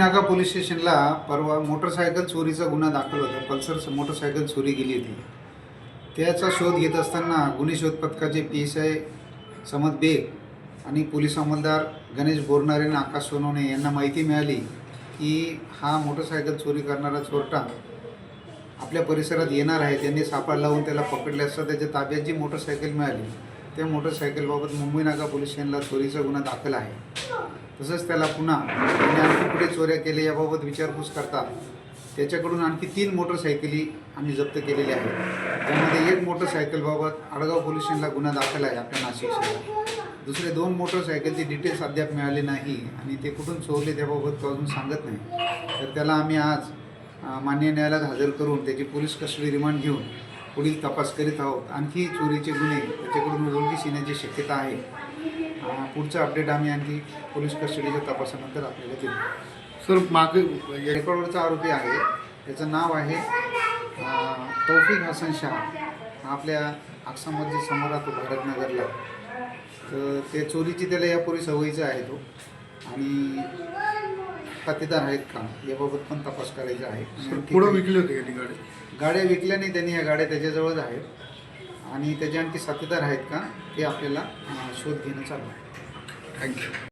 नाका पोलीस स्टेशनला परवा मोटरसायकल चोरीचा गुन्हा दाखल होता. पल्सर मोटरसायकल चोरी गेली होती. त्याचा शोध घेत असताना गुन्हे शोध पथकाचे P S I Samad Baig आणि पोलीस अंमलदार गणेश बोरणारे आणि आकाश सोनवणे यांना माहिती मिळाली की हा मोटरसायकल चोरी करणारा चोरटा आपल्या परिसरात येणार आहे. त्यांनी सापळा लावून त्याला पकडले असता त्याच्या ताब्यात जी मोटरसायकल मिळाली त्या मोटरसायकलबाबत मुंबई नाका पोलीस स्टेशनला चोरीचा गुन्हा दाखल आहे. तसंच त्याला पुन्हा त्याने आणखी पुढे चोऱ्या केल्या याबाबत विचारपूस करतात. त्याच्याकडून आणखी तीन मोटरसायकली आम्ही जप्त केलेल्या आहेत. त्यामध्ये एक मोटरसायकलबाबत आडगाव पोलीस स्टेशनला गुन्हा दाखल आहे आपल्या नाशिक शहरात. दुसरे दोन मोटरसायकलचे डिटेल्स अद्याप मिळाले नाही आणि ते कुठून चोरले त्याबाबत तो अजून सांगत नाही. तर त्याला आम्ही आज मान्य न्यायालयात हजर करून त्याची पोलीस कस्टडी रिमांड घेऊन पुढील तपास करीत आहोत. आणखी चोरीचे गुन्हे त्याच्याकडून उघडकीस येण्याची शक्यता आहे. पुढचं अपडेट आम्ही आणखी पोलीस कस्टडीच्या तपासानंतर आपल्याला देऊ. सर मागे रेकॉर्डवरचा आरोपी आहे. त्याचं नाव आहे तौफिक हसन शाह. आपल्या आक्सा मस्जिद समोर राहतो भारतनगरला. तर ते चोरीची त्याला यापूर्वी सवयीचा आहे तो. आणि खातेदार आहेत का याबाबत पण तपास करायचा आहे. पुढं विकले होते गाड्या विकल्या नाही त्यांनी या गाड्या त्याच्याजवळच आहेत. आणि त्याच्या आणखी साथीदार आहेत का ते आपल्याला शोध घेणं चालू आहे. थँक्यू